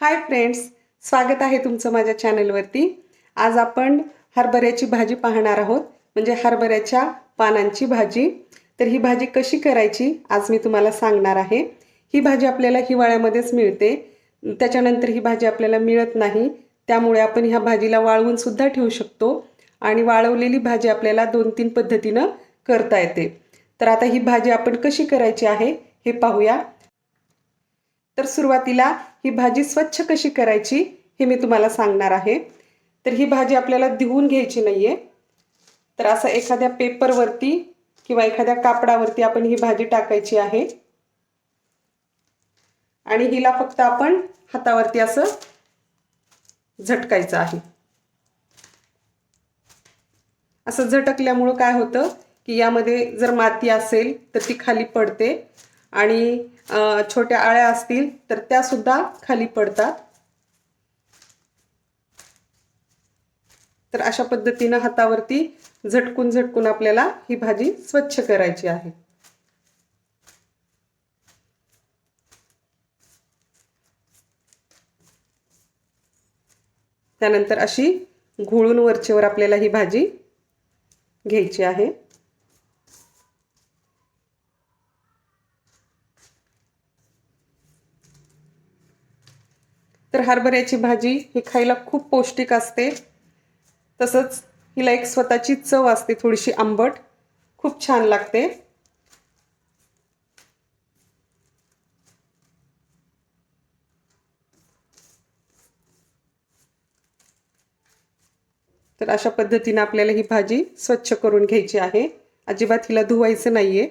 Hi friends स्वागत आहे तुमचं माझ्या चॅनलवरती. आज आपण हरभऱ्याची भाजी पाहणार आहोत म्हणजे हरभऱ्याच्या पानांची भाजी. तर ही भाजी कशी करायची आज मी तुम्हाला सांगणार आहे. ही भाजी आपल्याला हिवाळ्यामध्येच मिळते. त्याच्यानंतर ही भाजी आपल्याला मिळत नाही. त्यामुळे आपण ह्या भाजीला वाळवूनसुद्धा ठेवू शकतो आणि वाळवलेली भाजी आपल्याला दोन तीन पद्धतीनं करता येते. तर आता ही भाजी आपण कशी करायची आहे हे पाहूया. तर सुरुवातीला ही भाजी स्वच्छ कशी करायची हे मी तुम्हाला सांगणार आहे. तर ही भाजी आपल्याला धुवून घ्यायची नाही आहे तर असं एखाद्या पेपरवरती किंवा एखाद्या कापडावरती आपण ही भाजी टाकायची आहे. आणि हिला फक्त आपण हातावरती असं झटकायचं आहे. असं झटकल्यामुळं काय होतं की यामध्ये जर माती असेल तर ती खाली पडते आणि छोट्या आळ्या असतील तर त्या सुद्धा खाली पडतात. तर अशा पद्धतीनं हातावरती झटकून झटकून आपल्याला ही भाजी स्वच्छ करायची आहे. त्यानंतर अशी घोळून वरचेवर आपल्याला ही भाजी घ्यायची आहे. तर हरभऱ्याची भाजी ही खायला खूप पौष्टिक असते. तसंच हिला एक स्वतःची चव असते थोडीशी आंबट. खूप छान लागते. तर अशा पद्धतीने आपल्याला ही भाजी स्वच्छ करून घ्यायची आहे. अजिबात हिला धुवायचं नाही आहे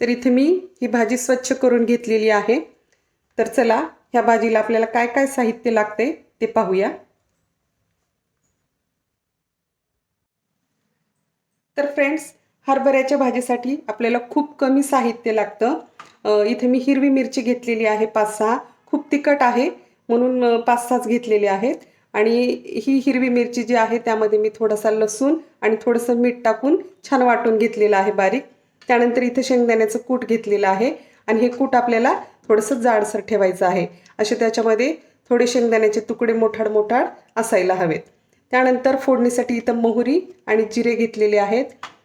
तर इथे मी ही भाजी स्वच्छ करून घेतलेली आहे. तर चला ह्या भाजीला आपल्याला काय काय साहित्य लागते ते पाहूया. तर फ्रेंड्स हरभऱ्याच्या भाजीसाठी आपल्याला खूप कमी साहित्य लागतं. इथे मी हिरवी मिरची घेतलेली आहे पाच सहा खूप तिखट आहे म्हणून पाच सहाच घेतलेले आहेत. आणि ही हिरवी मिरची जी आहे त्यामध्ये मी थोडासा लसूण आणि थोडंसं मीठ टाकून छान वाटून घेतलेलं आहे बारीक. त्यानंतर इथे शेंगदाण्याचं कूट घेतलेलं आहे आणि हे कूट आपल्याला थोडंसं जाडसर ठेवायचं आहे. असे त्याच्यामध्ये थोडे शेंगदाण्याचे तुकडे मोठाड मोठाड असायला हवेत. त्यानंतर फोडणीसाठी इथं मोहरी आणि जिरे घेतलेले आहेत.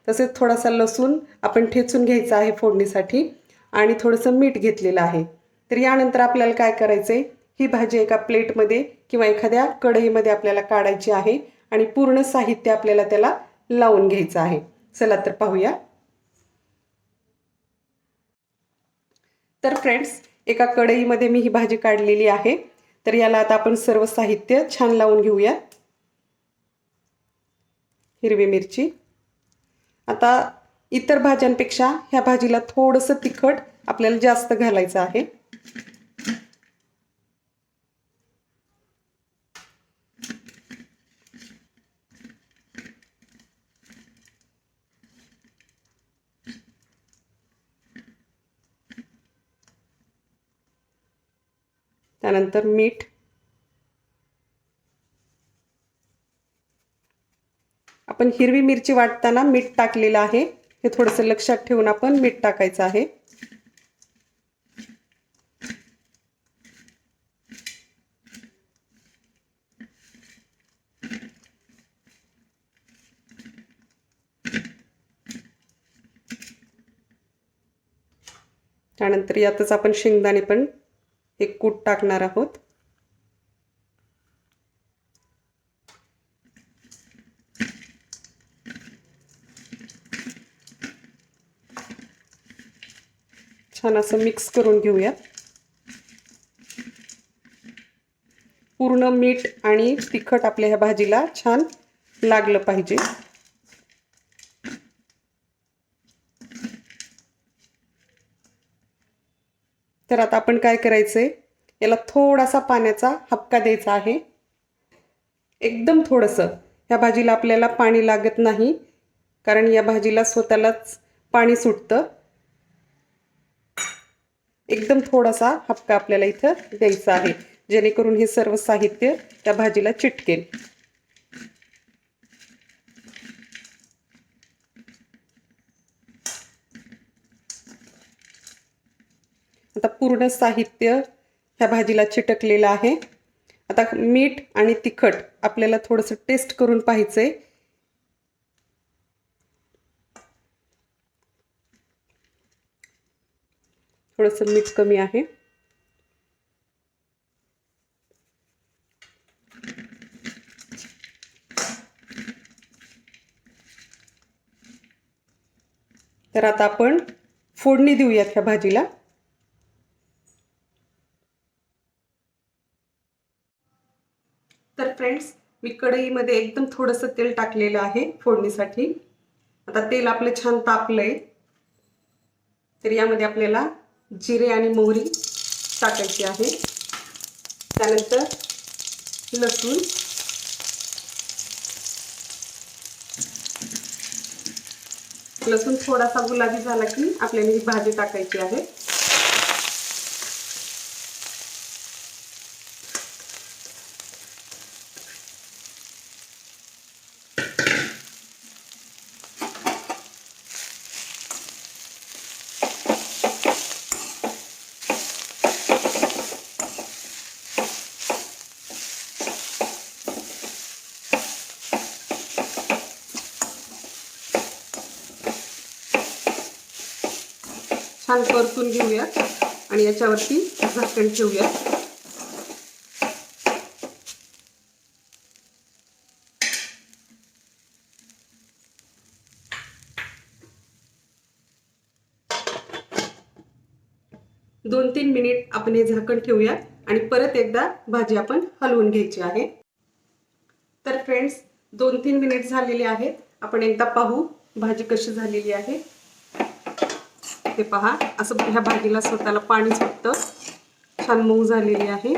तसेच थोडासा लसूण आपण ठेचून घ्यायचा आहे फोडणीसाठी आणि थोडंसं मीठ घेतलेलं आहे. तर यानंतर आपल्याला काय करायचं आहे ही भाजी एका प्लेटमध्ये किंवा एखाद्या कढईमध्ये आपल्याला काढायची आहे आणि पूर्ण साहित्य आपल्याला त्याला लावून घ्यायचं आहे. चला तर पाहूया. तर फ्रेंड्स एका कढईमध्ये मी ही भाजी काढलेली आहे. तर याला आता आपण सर्व साहित्य छान लावून घेऊया. हिरवी मिरची. आता इतर भाज्यांपेक्षा ह्या भाजीला थोडंसं तिखट आपल्याला जास्त घालायचं आहे. त्यानंतर मीठ. आपण हिरवी मिरची वाटताना मीठ टाकलेलं आहे. हे थोडंसं लक्षात ठेवून आपण मीठ टाकायचं आहे. त्यानंतर यातच आपण शेंगदाणे पण एक कूट टाकणार आहोत. छान असं मिक्स करून घेऊयात. पूर्ण मीठ आणि तिखट आपल्या ह्या भाजीला छान लागलं पाहिजे. तर आता आपण काय करायचं आहे याला थोडासा पाण्याचा हपका द्यायचा आहे. एकदम थोडंसं. ह्या भाजीला आपल्याला पाणी लागत नाही कारण या भाजीला स्वतःलाच पाणी सुटतं. एकदम थोडासा हपका आपल्याला इथं द्यायचा आहे जेणेकरून हे सर्व साहित्य त्या भाजीला चिटकेल. आता पूर्ण साहित्य ह्या भाजीला चिटकलेलं आहे. आता मीठ आणि तिखट आपल्याला थोडंसं टेस्ट करून पाहायचं आहे थोडंसं मीठ कमी आहे. तर आता आपण फोडणी देऊयात ह्या भाजीला. तर फ्रेंड्स मी कढईमध्ये एकदम थोडंसं तेल टाकलेलं आहे फोडणीसाठी. आता तेल आपलं छान तापलंय. तर यामध्ये आपल्याला जिरे आणि मोहरी टाकायची आहे. त्यानंतर लसूण. लसूण थोडासा गुलाबी झाला की आपल्याला ही भाजी टाकायची आहे. छान परतून घेऊयात. आणि याच्यावरती झाकण ठेवूयात. दोन तीन मिनिट आपण हे झाकण ठेवूयात आणि परत एकदा भाजी आपण हलवून घ्यायची आहे. तर फ्रेंड्स दोन तीन मिनिट झालेले आहेत. आपण एकदा पाहू भाजी कशी झालेली आहे. ते पहा. असं ह्या भाजीला स्वतःला पाणी सुटतं. छान मऊ झालेली आहे.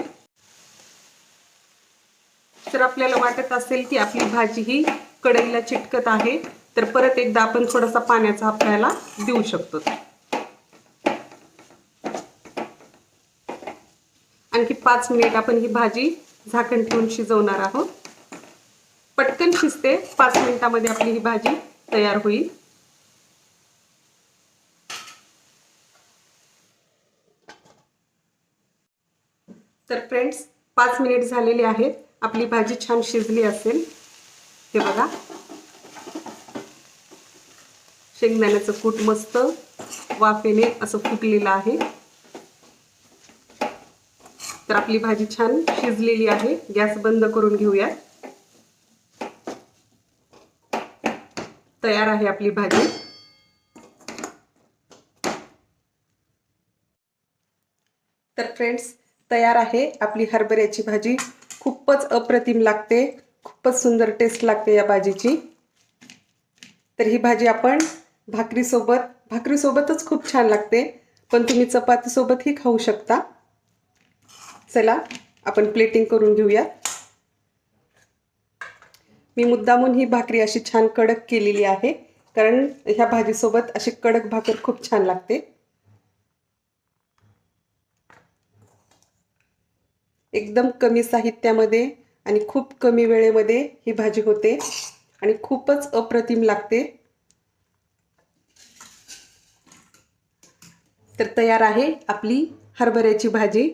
तर आपल्याला वाटत असेल की आपली भाजी ही कढईला चिटकत आहे तर परत एकदा आपण थोडासा पाण्याचा आपल्याला देऊ शकतो. आणखी पाच मिनिट आपण ही भाजी झाकण ठेवून शिजवणार आहोत. पटकन शिजते. पाच मिनिटामध्ये आपली ही भाजी तयार होईल. तर फ्रेंड्स पाच मिनिट झालेले आहेत. आपली भाजी छान शिजली असेल. हे बघा. शेंगदाण्याचं कूट मस्त वाफेने असं फुटलेलं आहे. तर आपली भाजी छान शिजलेली आहे. गॅस बंद करून घेऊया तयार आहे आपली भाजी. तर फ्रेंड्स तयार आहे. आपली हरभऱ्याची भाजी खूपच अप्रतिम लागते. खूपच सुंदर टेस्ट लागते या भाजीची. तर ही भाजी आपण भाकरीसोबत भाकरीसोबतच खूप छान लागते. पण तुम्ही चपातीसोबतही खाऊ शकता. चला आपण प्लेटिंग करून घेऊया मी मुद्दामून ही भाकरी अशी छान कडक केलेली आहे. कारण ह्या भाजीसोबत अशी कडक भाकर खूप छान लागते. एकदम कमी साहित्यामध्ये आणि खूप कमी वेळेमध्ये ही भाजी होते. आणि खूपच अप्रतिम लागते. तर तयार आहे आपली हरभऱ्याची भाजी.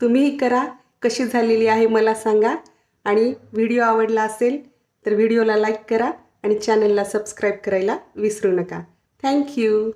तुम्हीही करा. कशी झालेली आहे मला सांगा. आणि व्हिडिओ आवडला असेल तर व्हिडिओला लाईक करा आणि चॅनलला सबस्क्राईब करायला विसरू नका. थँक्यू